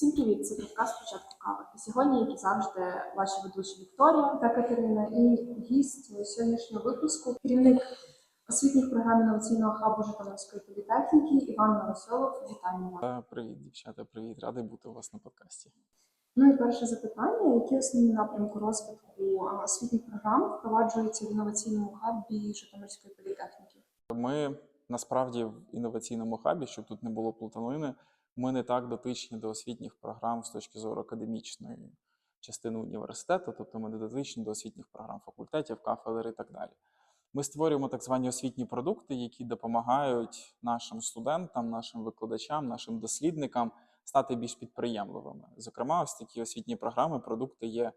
Всім привіт! Це подкаст «Спочатку кави. І сьогодні, як і завжди, ваші ведучі Вікторія та Катерина і гість сьогоднішнього випуску керівник освітніх програм інноваційного хабу Житомирської політехніки Іван вас. Та, Привіт, дівчата, привіт. Радий бути у вас на подкасті. Ну і перше запитання: які основні напрямки розвитку освітніх програм впроваджуються в інноваційному хабі Житомирської політехніки? Ми насправді в інноваційному хабі, щоб тут не було плутанини, ми не так дотичні до освітніх програм з точки зору академічної частини університету, тобто ми не дотичні до освітніх програм факультетів, кафедр і так далі. Ми створюємо так звані освітні продукти, які допомагають нашим студентам, нашим викладачам, нашим дослідникам стати більш підприємливими. Зокрема, ось такі освітні програми, продукти є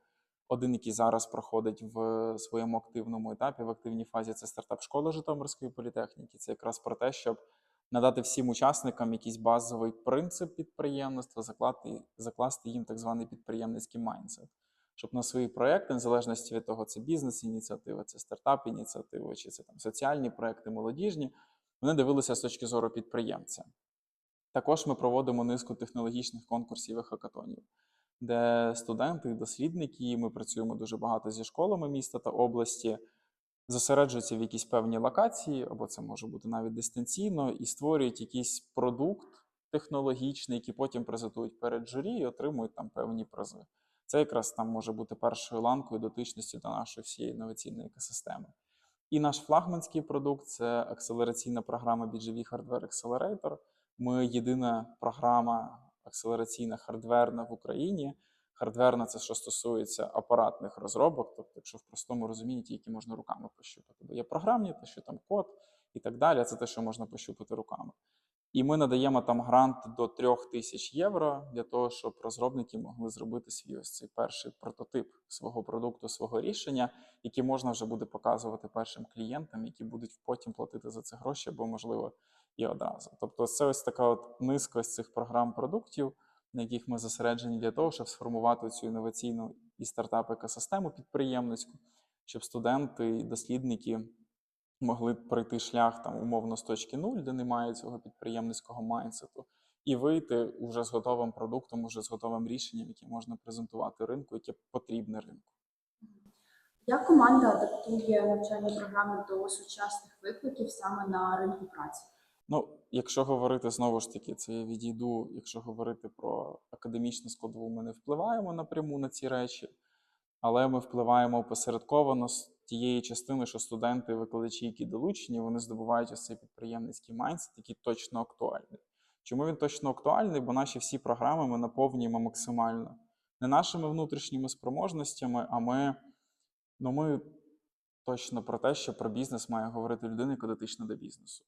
один, який зараз проходить в своєму активному етапі, в активній фазі це стартап школа Житомирської політехніки. Це якраз про те, щоб надати всім учасникам якийсь базовий принцип підприємництва, закласти, закласти їм так званий підприємницький майндсет. Щоб на свої проекти, незалежності від того, це бізнес-ініціатива, це стартап-ініціатива, чи це там соціальні проекти, молодіжні, вони дивилися з точки зору підприємця. Також ми проводимо низку технологічних конкурсів і хакатонів, де студенти дослідники, ми працюємо дуже багато зі школами міста та області, зосереджуються в якісь певні локації, або це може бути навіть дистанційно, і створюють якийсь продукт технологічний, який потім презентують перед журі і отримують там певні призи. Це якраз там може бути першою ланкою дотичності до нашої всієї інноваційної екосистеми. І наш флагманський продукт це акселераційна програма BGV Hardware Accelerator. Ми єдина програма акселераційна хардверна в Україні. Хардверна це що стосується апаратних розробок, тобто, якщо в простому розумінні, ті, які можна руками пощупати. Бо є програмні, те, що там код і так далі, це те, що можна пощупати руками. І ми надаємо там грант до 3 тисяч євро для того, щоб розробники могли зробити свій ось цей перший прототип свого продукту, свого рішення, який можна вже буде показувати першим клієнтам, які будуть потім платити за це гроші, або можливо і одразу. Тобто, це ось така от низка ось цих програм продуктів, на яких ми зосереджені для того, щоб сформувати цю інноваційну і стартап екосистему підприємницьку, щоб студенти і дослідники могли пройти шлях там умовно з точки нуль, де немає цього підприємницького майнсету, і вийти уже з готовим продуктом, уже з готовим рішенням, яке можна презентувати ринку, яке потрібне ринку. Як команда адаптує навчальні програми до сучасних викликів саме на ринку праці? Ну, якщо говорити знову ж таки, це я відійду. Якщо говорити про академічну складову, ми не впливаємо напряму на ці речі, але ми впливаємо опосередковано з тієї частини, що студенти, викладачі, які долучені, вони здобувають ось цей підприємницький майндсет, який точно актуальний. Чому він точно актуальний? Бо наші всі програми ми наповнюємо максимально не нашими внутрішніми спроможностями, а ми, ну, ми точно про те, що про бізнес має говорити людина, яка дотична до бізнесу.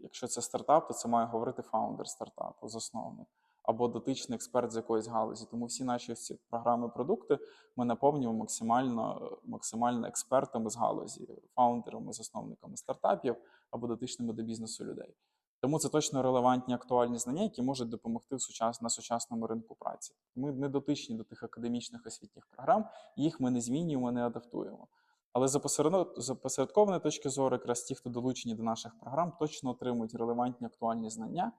Якщо це стартап, то це має говорити фаундер стартапу, засновник або дотичний експерт з якоїсь галузі. Тому всі наші ці програми, продукти ми наповнюємо максимально, максимально експертами з галузі, фаундерами, засновниками стартапів або дотичними до бізнесу людей. Тому це точно релевантні актуальні знання, які можуть допомогти сучас... на сучасному ринку праці. Ми не дотичні до тих академічних освітніх програм, їх ми не змінюємо, не адаптуємо. Але з посередкованої точки зору, якраз ті, хто долучені до наших програм, точно отримують релевантні актуальні знання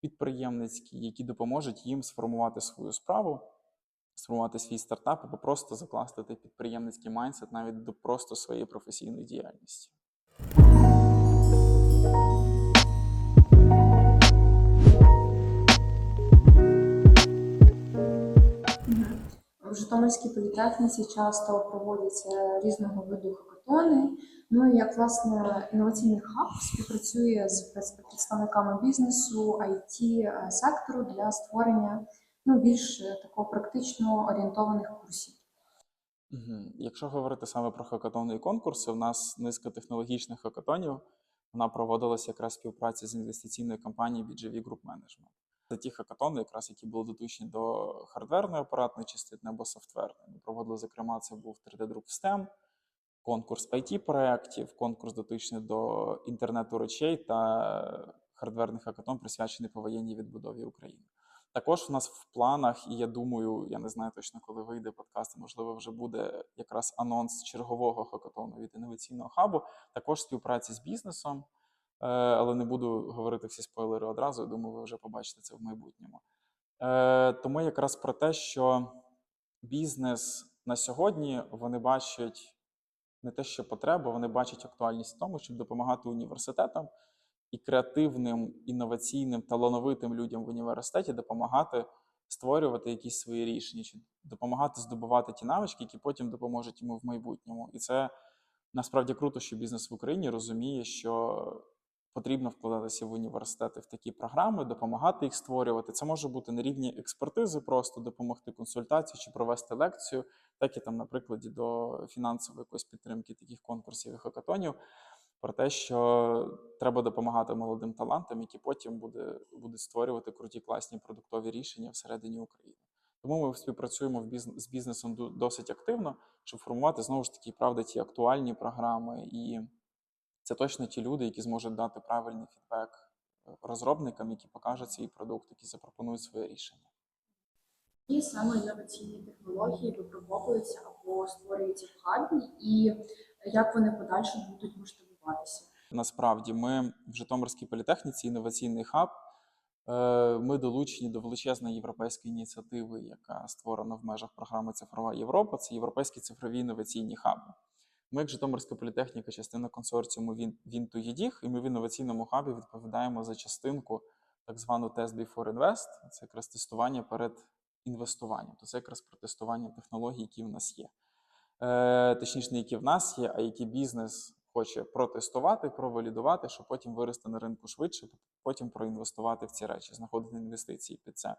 підприємницькі, які допоможуть їм сформувати свою справу, сформувати свій стартап або просто закласти той підприємницький майндсет навіть до просто своєї професійної діяльності. В Житомирській політехніці часто проводяться різного виду хакатони. Ну і як власне інноваційний хаб співпрацює з представниками бізнесу, IT е, сектору для створення ну, більш е, такого практично орієнтованих курсів. Якщо говорити саме про хакатони і конкурси, у нас низка технологічних хакатонів. Вона проводилася якраз в співпраці з інвестиційною компанією BGV Group Management. Це ті хакатони, якраз які були дотичні до хардверної апаратної частини або софтверної. Ми проводили, зокрема, це був 3D-друк в STEM, конкурс it проєктів, конкурс дотичний до інтернету речей та хардверний хакатон, присвячений повоєнній відбудові України. Також в нас в планах, і я думаю, я не знаю точно, коли вийде подкаст, можливо, вже буде якраз анонс чергового хакатону від інноваційного хабу, також співпраці з бізнесом. Е, але не буду говорити всі спойлери одразу. Я думаю, ви вже побачите це в майбутньому. Е, тому якраз про те, що бізнес на сьогодні вони бачать не те, що потребу, вони бачать актуальність в тому, щоб допомагати університетам і креативним, інноваційним, талановитим людям в університеті допомагати створювати якісь свої рішення, чи допомагати здобувати ті навички, які потім допоможуть йому в майбутньому. І це насправді круто, що бізнес в Україні розуміє, що потрібно вкладатися в університети в такі програми, допомагати їх створювати. Це може бути на рівні експертизи, просто допомогти консультацію чи провести лекцію, так і там, на прикладі до фінансової якоїсь підтримки таких конкурсів і хакатонів. Про те, що треба допомагати молодим талантам, які потім буде, будуть створювати круті класні продуктові рішення всередині України. Тому ми співпрацюємо в біз- з бізнесом досить активно, щоб формувати знову ж таки правда ті актуальні програми. І це точно ті люди, які зможуть дати правильний фідбек е, розробникам, які покажуть свій продукт, які запропонують своє рішення. І саме інноваційні технології випробовуються або створюються в хабі, і як вони подальше будуть масштабуватися. Насправді, ми в Житомирській політехніці інноваційний хаб. е, Ми долучені до величезної європейської ініціативи, яка створена в межах програми Цифрова Європа. Це європейські цифрові інноваційні хаби. Ми, як Житомирська політехніка, частина консорціуму Він- Він2ЄДІГ, і ми в інноваційному хабі відповідаємо за частинку так звану Test Before Invest. Це якраз тестування перед інвестуванням. То це якраз про тестування технологій, які в нас є. Е, точніше, не які в нас є, а які бізнес хоче протестувати, провалідувати, щоб потім вирости на ринку швидше, потім проінвестувати в ці речі, знаходити інвестиції під це.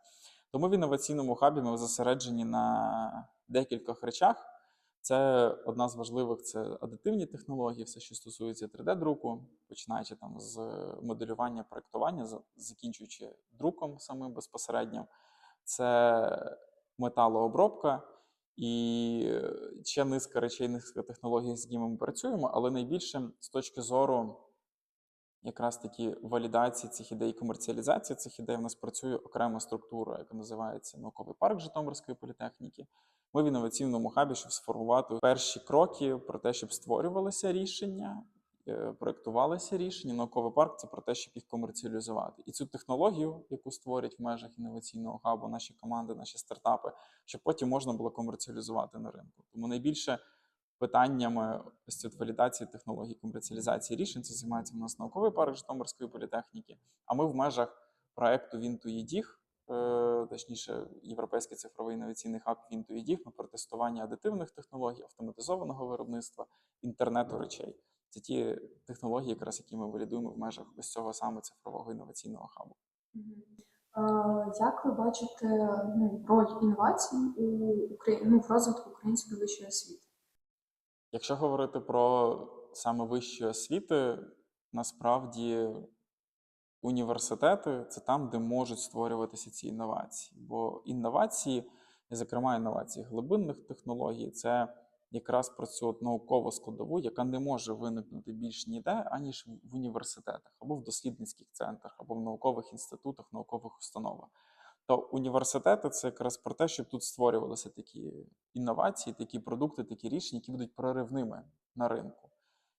Тому в інноваційному хабі ми зосереджені на декількох речах. Це одна з важливих це адитивні технології, все, що стосується 3D-друку, починаючи там з моделювання, проектування, закінчуючи друком самим безпосередньо. Це металообробка і е, ще низка речей, низка технологій, з якими ми працюємо, але найбільше з точки зору якраз таки валідації цих ідей, комерціалізації цих ідей, в нас працює окрема структура, яка називається науковий парк Житомирської політехніки. Ми в інноваційному хабі, щоб сформувати перші кроки про те, щоб створювалися рішення, е, проектувалися рішення. Науковий парк це про те, щоб їх комерціалізувати. І цю технологію, яку створять в межах інноваційного хабу наші команди, наші стартапи, щоб потім можна було комерціалізувати на ринку. Тому найбільше питаннями ось цієї валідації технологій, комерціалізації рішень це займається в нас науковий парк Житомирської політехніки. А ми в межах проекту Він2ЄДІГ, е, точніше, Європейський цифровий інноваційний хаб Він2ЄДІГ на протестування адитивних технологій, автоматизованого виробництва, інтернету речей. Це ті технології, якраз які ми валідуємо в межах ось цього саме цифрового інноваційного хабу. Е, Як ви бачите ну, роль інновацій у Украї... ну, в розвитку української вищої освіти? Якщо говорити про саме вищі освіти, насправді університети це там, де можуть створюватися ці інновації. Бо інновації, зокрема, інновації глибинних технологій, це якраз про цю наукову складову, яка не може виникнути більш ніде, аніж в університетах, або в дослідницьких центрах, або в наукових інститутах, наукових установах. То університети це якраз про те, щоб тут створювалися такі інновації, такі продукти, такі рішення, які будуть проривними на ринку,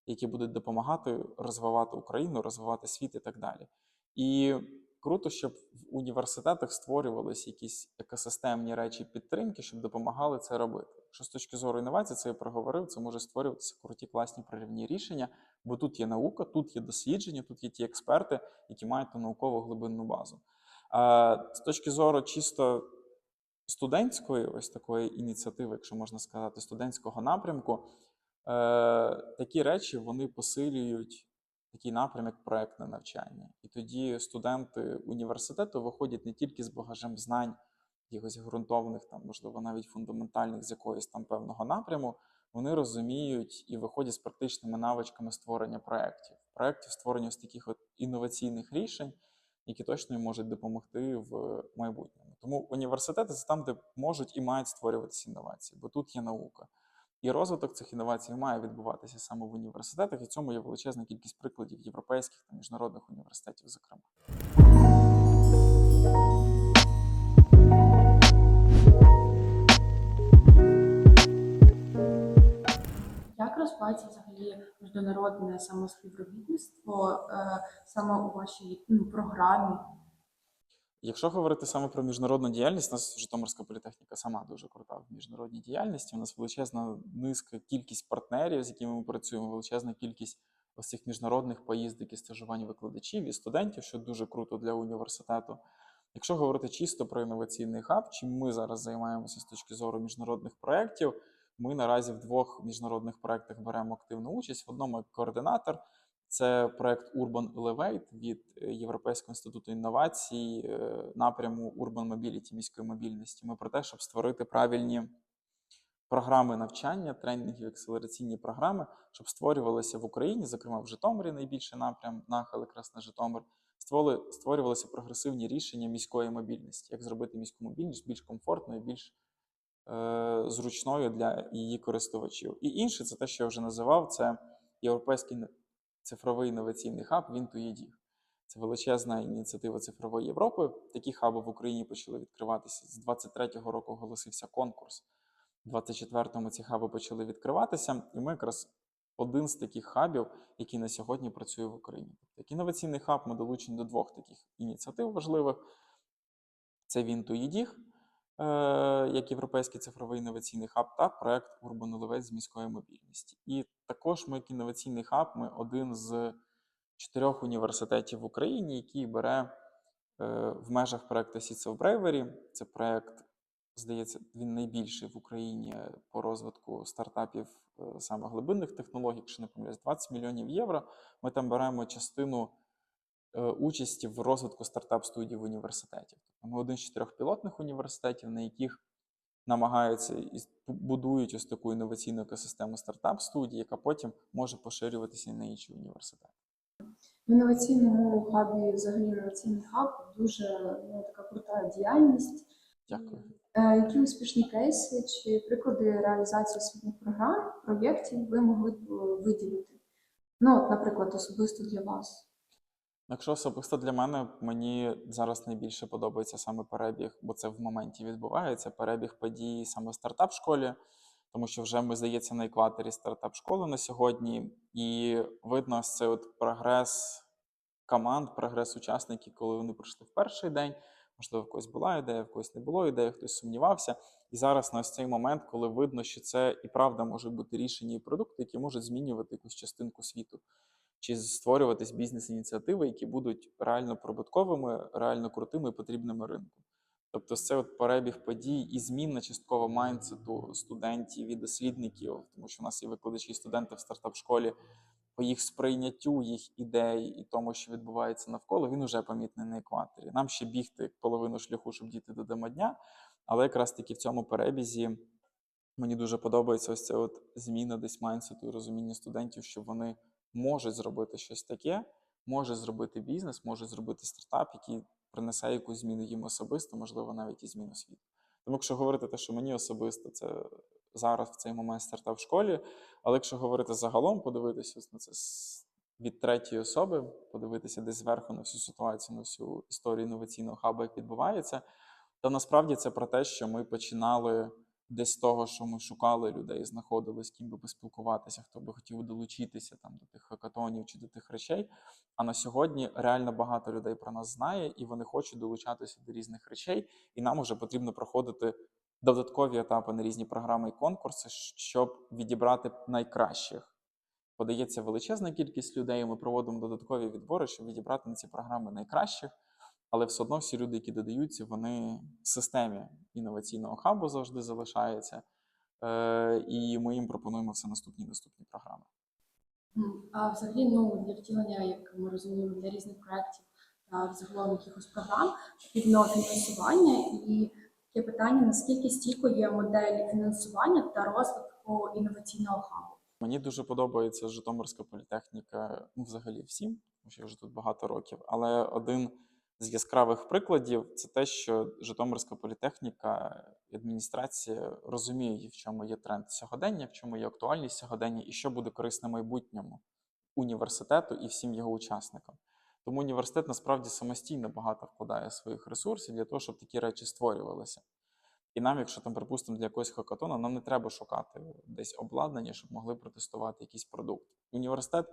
які будуть допомагати розвивати Україну, розвивати світ і так далі. І круто, щоб в університетах створювалися якісь екосистемні речі підтримки, щоб допомагали це робити. Що з точки зору інновацій, це я проговорив, це може створюватися круті класні проривні рішення, бо тут є наука, тут є дослідження, тут є ті експерти, які мають ту наукову глибинну базу. А з точки зору чисто студентської, ось такої ініціативи, якщо можна сказати, студентського напрямку, е, такі речі вони посилюють такий напрям, як проектне навчання. І тоді студенти університету виходять не тільки з багажем знань, якихось ґрунтовних, там, можливо, навіть фундаментальних з якоїсь там певного напряму, вони розуміють і виходять з практичними навичками створення проєктів, проєктів створення ось таких от інноваційних рішень, які точно їм можуть допомогти в майбутньому. Тому університети це там, де можуть і мають створюватися інновації, бо тут є наука. І розвиток цих інновацій має відбуватися саме в університетах, і цьому є величезна кількість прикладів європейських та міжнародних університетів, зокрема. Як розвивається взагалі міжнародне самоспівробітництво е, саме у вашій ну, програмі? Якщо говорити саме про міжнародну діяльність, у нас Житомирська політехніка сама дуже крута в міжнародній діяльності. У нас величезна низка кількість партнерів, з якими ми працюємо, величезна кількість ось цих міжнародних поїздок і стажувань викладачів і студентів, що дуже круто для університету. Якщо говорити чисто про інноваційний хаб, чим ми зараз займаємося з точки зору міжнародних проєктів, ми наразі в двох міжнародних проєктах беремо активну участь. В одному як координатор це проект Urban Elevate від е, Європейського інституту інновацій е, напряму Urban Mobility, міської мобільності. Ми про те, щоб створити правильні програми навчання, тренінги, акселераційні програми, щоб створювалися в Україні, зокрема в Житомирі найбільший напрям, нахил якраз на Житомир, створювалися прогресивні рішення міської мобільності, як зробити міську мобільність більш комфортною, більш е, зручною для її користувачів. І інше, це те, що я вже називав, це європейський цифровий інноваційний хаб Він2єдіг. Це величезна ініціатива цифрової Європи. Такі хаби в Україні почали відкриватися. З 23-го року оголосився конкурс. У 24-му ці хаби почали відкриватися, і ми якраз один з таких хабів, який на сьогодні працює в Україні. Як інноваційний хаб ми долучені до двох таких ініціатив важливих: це Він2єдіг, е, як європейський цифровий інноваційний хаб, та проект Elevate з міської мобільності. І також ми, як інноваційний хаб, ми один з чотирьох університетів в Україні, який бере е, в межах проекту Seeds of Bravery. Це проект, здається, він найбільший в Україні по розвитку стартапів е, саме глибинних технологій, якщо не помиляюсь, 20 мільйонів євро. Ми там беремо частину е, участі в розвитку стартап-студій в університеті. Тобто Ми один з чотирьох пілотних університетів, на яких намагаються і будують ось таку інноваційну екосистему стартап-студій, яка потім може поширюватися і на інші університети. В інноваційному хабі, взагалі інноваційний хаб, дуже ну, така крута діяльність. Дякую. Е, Які успішні кейси чи приклади реалізації освітніх програм, проєктів ви могли б е, виділити? Ну, от, наприклад, особисто для вас. Якщо особисто для мене, мені зараз найбільше подобається саме перебіг, бо це в моменті відбувається. Перебіг подій саме в стартап-школі, тому що вже ми здається на екваторі стартап-школи на сьогодні, і видно цей от прогрес команд, прогрес учасників, коли вони прийшли в перший день. Можливо, в когось була ідея, в когось не було ідеї, хтось сумнівався. І зараз на ось цей момент, коли видно, що це і правда може бути рішення і продукти, які можуть змінювати якусь частинку світу чи створюватись бізнес-ініціативи, які будуть реально прибутковими, реально крутими і потрібними ринку. Тобто, це от перебіг подій і зміна частково майндсету студентів і дослідників, тому що у нас є викладачі студенти в стартап-школі, по їх сприйняттю їх ідей і тому, що відбувається навколо, він уже помітний на екваторі. Нам ще бігти половину шляху, щоб дійти до дня, але якраз таки в цьому перебізі мені дуже подобається ось ця от зміна десь майндсету і розуміння студентів, що вони можуть зробити щось таке, може зробити бізнес, може зробити стартап, який принесе якусь зміну їм особисто, можливо, навіть і зміну світу. Тому, якщо говорити те, що мені особисто це зараз в цей момент стартап в школі, але якщо говорити загалом, подивитися на це від третьої особи, подивитися десь зверху на всю ситуацію, на всю історію інноваційного хабу, як відбувається, то насправді це про те, що ми починали десь з того, що ми шукали людей, знаходили з ким би поспілкуватися, хто би хотів долучитися там до тих хакатонів чи до тих речей. А на сьогодні реально багато людей про нас знає, і вони хочуть долучатися до різних речей, і нам вже потрібно проходити додаткові етапи на різні програми і конкурси, щоб відібрати найкращих. Подається величезна кількість людей. Ми проводимо додаткові відбори, щоб відібрати на ці програми найкращих. Але все одно всі люди, які додаються, вони в системі інноваційного хабу завжди залишаються. Е, і ми їм пропонуємо все наступні наступні програми. А взагалі, ну для втілення, як ми розуміємо, для різних проєктів та взагалом якихось програм потрібно фінансування. І таке питання: наскільки стійко є модель фінансування та розвитку інноваційного хабу? Мені дуже подобається Житомирська політехніка, ну, взагалі всім, тому що я вже тут багато років. Але один з яскравих прикладів це те, що Житомирська політехніка і адміністрація розуміє, в чому є тренд сьогодення, в чому є актуальність сьогодення, і що буде корисне майбутньому університету і всім його учасникам. Тому університет насправді самостійно багато вкладає своїх ресурсів для того, щоб такі речі створювалися. І нам, якщо там, припустимо, для якогось хакатона, нам не треба шукати десь обладнання, щоб могли протестувати якийсь продукт. Університет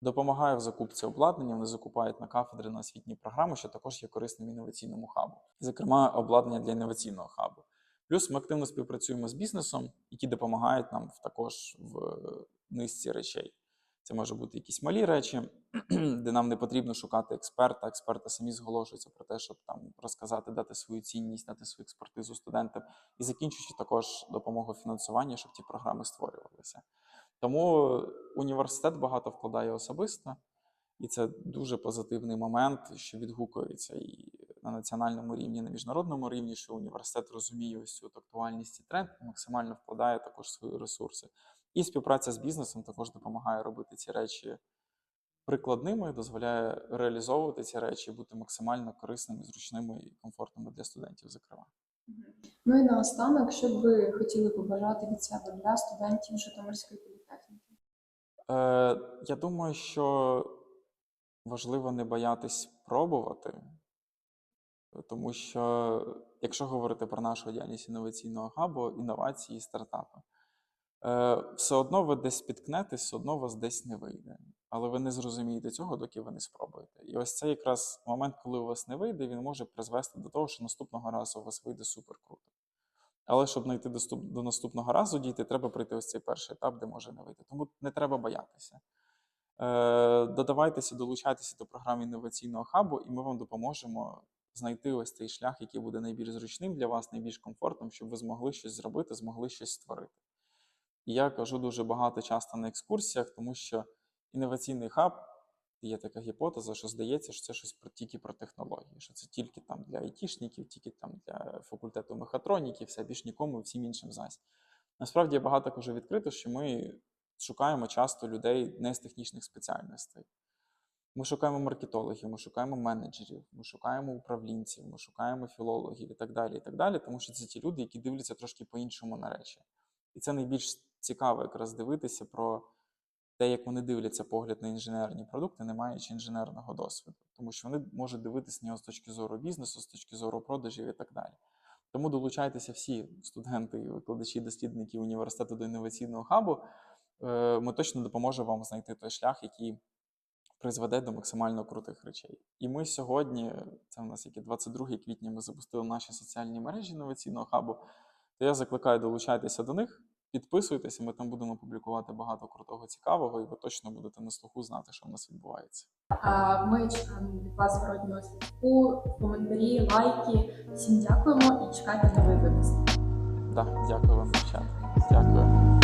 допомагає в закупці обладнання, вони закупають на кафедри на освітні програми, що також є корисним інноваційному хабу, зокрема, обладнання для інноваційного хабу. Плюс ми активно співпрацюємо з бізнесом, які допомагають нам також в низці речей. Це може бути якісь малі речі, де нам не потрібно шукати експерта. Експерти самі зголошуються про те, щоб там розказати, дати свою цінність, дати свою експертизу студентам, і закінчуючи також допомогу фінансування, щоб ті програми створювалися. Тому університет багато вкладає особисто, і це дуже позитивний момент, що відгукується і на національному рівні, і на міжнародному рівні, що університет розуміє ось цю актуальність і тренд, максимально вкладає також свої ресурси. І співпраця з бізнесом також допомагає робити ці речі прикладними, дозволяє реалізовувати ці речі, бути максимально корисними, зручними і комфортними для студентів, зокрема. Ну і наостанок, що б ви хотіли побажати від себе для студентів Житомирської Е, я думаю, що важливо не боятись пробувати, тому що якщо говорити про нашу діяльність інноваційного хабу, інновації і стартапи, е, все одно ви десь спіткнетесь, все одно у вас десь не вийде. Але ви не зрозумієте цього, доки ви не спробуєте. І ось це якраз момент, коли у вас не вийде, він може призвести до того, що наступного разу у вас вийде супер круто. Але щоб знайти доступ до наступного разу дійти, треба пройти ось цей перший етап, де може не вийти. Тому не треба боятися. Е, додавайтеся, долучайтеся до програми інноваційного хабу, і ми вам допоможемо знайти ось цей шлях, який буде найбільш зручним для вас, найбільш комфортним, щоб ви змогли щось зробити, змогли щось створити. І я кажу дуже багато часто на екскурсіях, тому що інноваційний хаб є така гіпотеза, що здається, що це щось про тільки про технології, що це тільки там для айтішників, тільки там для факультету мехатроніки, все більш нікому і всім іншим зась. Насправді я багато кажу відкрито, що ми шукаємо часто людей не з технічних спеціальностей. Ми шукаємо маркетологів, ми шукаємо менеджерів, ми шукаємо управлінців, ми шукаємо філологів і так далі. і так далі, Тому що це ті люди, які дивляться трошки по-іншому на речі. І це найбільш цікаво якраз дивитися про те, як вони дивляться погляд на інженерні продукти, не маючи інженерного досвіду, тому що вони можуть дивитися нього з точки зору бізнесу, з точки зору продажів і так далі. Тому долучайтеся всі студенти, викладачі, дослідники університету до інноваційного хабу. Е, Ми точно допоможемо вам знайти той шлях, який призведе до максимально крутих речей. І ми сьогодні, це у нас яке 22 квітня, ми запустили наші соціальні мережі інноваційного хабу. То я закликаю долучайтеся до них. Підписуйтеся, ми там будемо публікувати багато крутого цікавого, і ви точно будете на слуху знати, що в нас відбувається. Ми чекаємо від вас зворотнього зв'язку, коментарі, лайки. Всім дякуємо і чекайте новий випуск. Так, дякую вам, дівчата. Дякую.